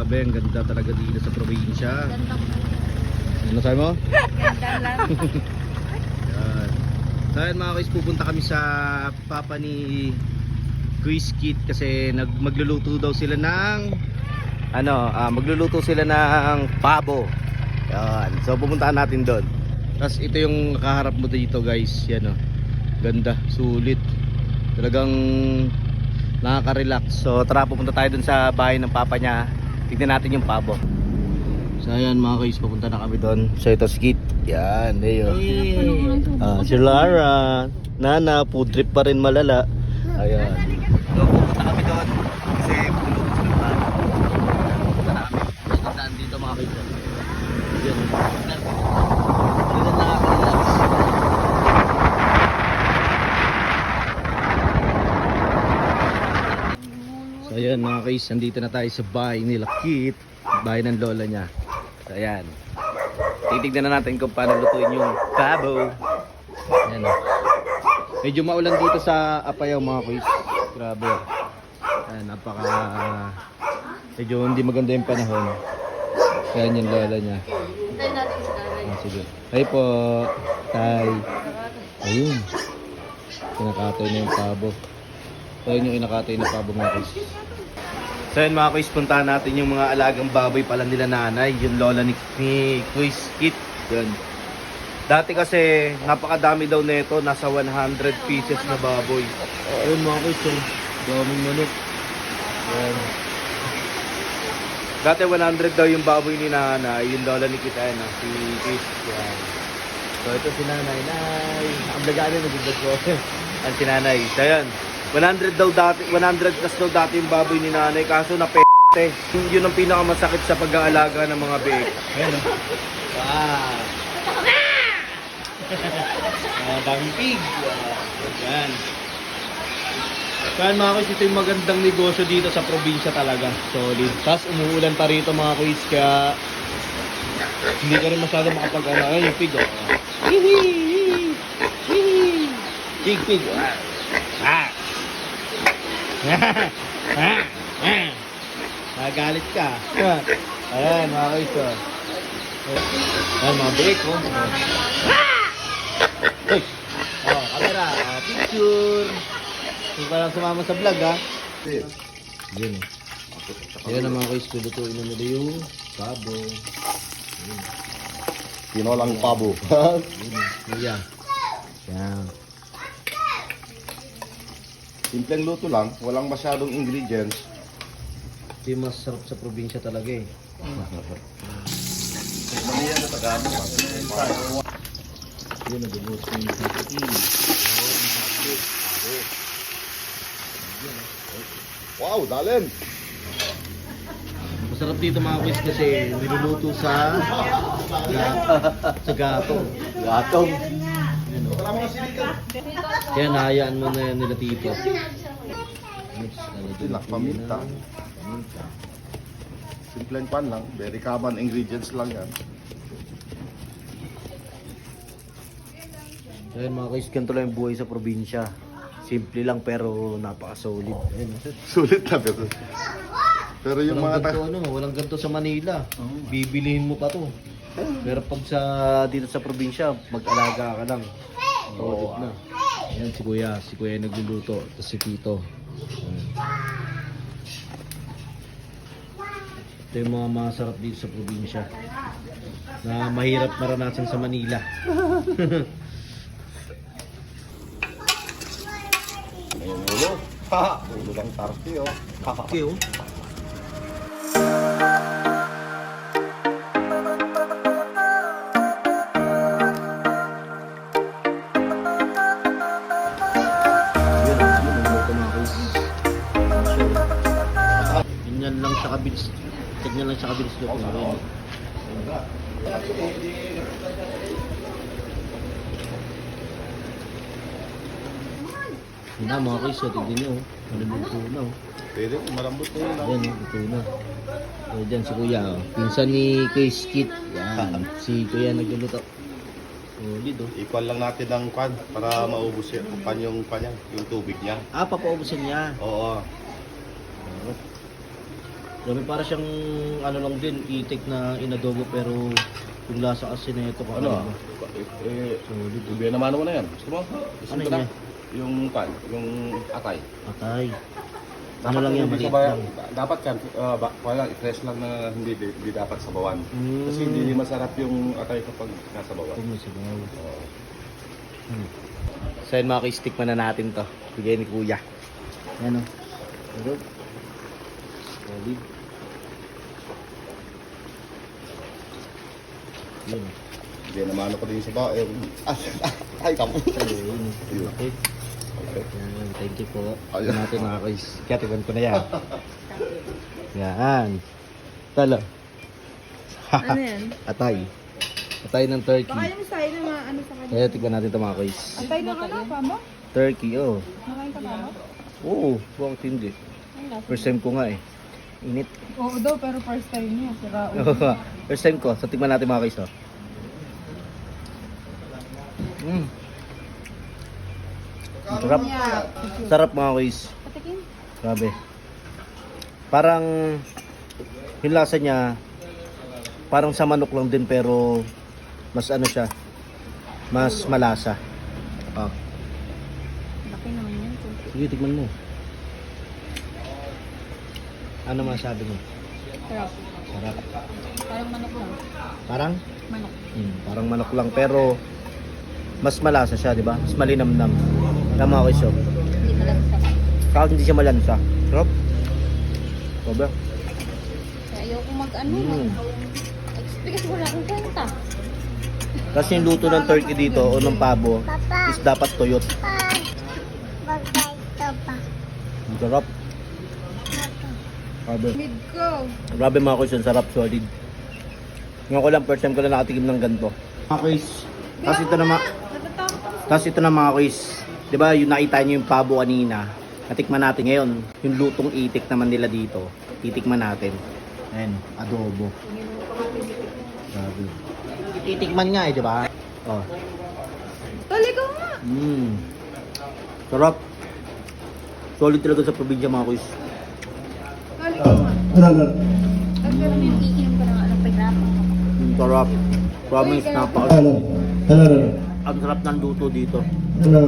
Grabe, ang ganda talaga dito sa probinsya. Ano sabi mo? Ganda lang. So ayan mga guys, pupunta kami sa papa ni Quiz Kit kasi nag magluluto daw sila ng ano, ah, magluluto sila ng pabo. Yan. So pupuntahan natin doon. Tapos ito yung nakaharap mo dito guys, yan oh. Ganda, sulit. Talagang nakaka-relax. So tara pupunta tayo dun sa bahay ng papa niya. Tignan natin yung pabo. So ayan mga guys, pupunta na kami doon. So ito si Kit. Yan, Leo. Ah, si Lara. Nana, food trip pa rin malala. Ayan. So pupunta kami doon. Kasi pupunta ko sa pabo. Pupunta na kami. Saan dito mga guys. Yan. Yan ang nakaka-relax. So ayan mga guys, nandito na tayo sa bahay nila Kit, bahay ng lola niya. So ayan. Titignan na natin kung paano lutuin yung pabo. Ayan o. Medyo maulan dito sa Apayaw mga guys. Grabe. Ayan, napaka medyo hindi maganda yung panahon. Ayan yung lola niya. Ah, sige. Ay po, tay. Ayun. Kinakatay na yung pabo. So yun yung inakatay na pabo mga guys. So yun mga kuys, puntahan natin yung mga alagang baboy pala nila nanay. Yung lola ni, ni Kuys Kit. Yun. Dati kasi napakadami daw nito, nasa 100 pieces na baboy. Ayun mga kuys, yung daming manok. Yan. Dati 100 daw yung baboy ni nanay, yung lola ni Kita na, si. Yan. So ito si nanay, nay. Ang blagaan niya, nag ko. Ang si nanay. So yan. 100 daw dati, 100 plus daw dati yung baboy ni nanay, kaso na p***. Yun, ang pinakamasakit sa pag-aalaga ng mga big. Ayan o. Wow. Ah, daming pig. Yan. Kaya mga kuys, ito yung magandang negosyo dito sa probinsya talaga. Solid. Tapos umuulan pa rito mga kuys, kaya hindi ka rin masyado makapag ano. Ayun yung pig. Oh. Hihi! Hihi! Pig, pig. Ah! Ah! Ah! Nagalit ka. Ayan, mga kuys. Oh. Ayan, mga break. Oh. Uy! Oh, camera. Oh, picture. Hindi pa lang sumama sa vlog, ha? Yun. Ayan ang mga kuys. Lulutuin na nila yung pabo. Tinolang pabo. Yun. Kuya. Yan. Simpleng luto lang, walang masyadong ingredients. Yung masarap sa probinsya talaga eh. Maniya na Tagalog. Yun, na yung pipin. Wow, dalin! Masarap dito mga kuys kasi niluluto sa sa gatong. Gatong. Yun, oh. Kaya nahayaan mo na yan nila tito. Tilak, paminta. Paminta. Simpleng pan lang, very common ingredients lang yan. So yun mga kuys, ganito lang yung buhay sa probinsya. Simple lang pero napaka-solid. Ayun. Sulit na pero. Pero yung walang mga ganito, ano, walang ganito sa Manila. Bibilihin mo pa to. Pero pag sa dito sa probinsya, mag-alaga ka lang. Solid na. Yan si Kuya, si Kuya yung nagluluto, tapos si Tito. Ayan. Ito yung mga masarap dito sa probinsya. Na mahirap maranasan sa Manila. Ayun, ulo. Ha! Ulo lang tarsi, oh. Okay, oh. Lang siya kabilis luto. Ayun. Yun na mga kuys, so tignan nyo. oh. Maluluto na oh. Pwede, malambot na yun. ah. Ayan, oh, ito na. O, dyan si Kuya, oh. Pinsan ni Kuya Skit. Yan, si Kuya nagluluto. Solid, oh. Equal lang natin ng kwan para maubos yan. Pan yung kwan yung tubig niya. Ah, papaubusin niya. Oo. Oh. Grabe para siyang ano lang din, itik na inadobo pero yung lasa kasi na ito Ano? kakaiba. Eh, Solid. Hindi na mano mo na yan. Gusto mo? Gusto Ano mo na? yan? Yung pan, yung atay. Atay. Ano lang yan, hindi maliit sabay- lang. Dapat yan, uh, ba, wala, fresh lang na hindi, hindi dapat sabawan. Mm. Kasi hindi masarap yung atay kapag nasa bawan. Kung may sabaw. Oo. Hmm. So yun mga stick na natin to. Bigay ni kuya. Yan o. Pero, solid. Yun. Hindi na mano ko din sa ba. Eh, ay, kapo. Ayun. Okay. Okay. Yan, thank you po. Ayun. Natin mga kuys. Kaya tignan ko na yan. Yan. Talo. Ano yan? Atay. Atay ng turkey. Baka yung style na mga ano sa kanya. Kaya tignan natin ito mga kuys. Antay na ano pa mo? Turkey, oh. Nakain ka ba mo? Oo, hindi? Ay, lasa. First time ko nga eh. Init. Oo daw, pero first time niya. Sira First time ko. So, tingnan natin mga kaiso. Mm. Sarap. Sarap mga kais. Patikin. Grabe. Parang yung lasa niya parang sa manok lang din pero mas ano siya mas malasa. Ah, Laki naman yan. sige tikman mo. Ano masabi mo? Sarap. Sarap. Parang manok lang. Parang Manok. Hmm, parang manok lang pero mas malasa siya, di ba? Mas malinamnam. Tama ako siya. Hindi na lang sa Kahit hindi siya malansa. Sarap. Sabi. Kaya ayoko mag ano. Mm. Kasi wala akong kwenta. Kasi yung luto ng turkey dito o ng pabo is dapat tuyot. Ang sarap. Grabe. Mid ko. Grabe mga kuys, sarap solid. Ngayon ko lang, first time ko lang nakatikim ng ganito. Mga kuys, tapos ito na mga, tapos ito na mga kuys. Di ba yung nakita nyo yung pabo kanina? Natikman natin ngayon. Yung lutong itik naman nila dito. Titikman natin. Ayan, adobo. Grabe. Titikman nga eh, di ba? Oh. Talaga nga. Mm. Sarap. Solid talaga sa probinsya mga kuys. Ng ano, ka. Ang sarap. Promise, napaka... Hello. Hello. Ang sarap ng luto dito. Hello.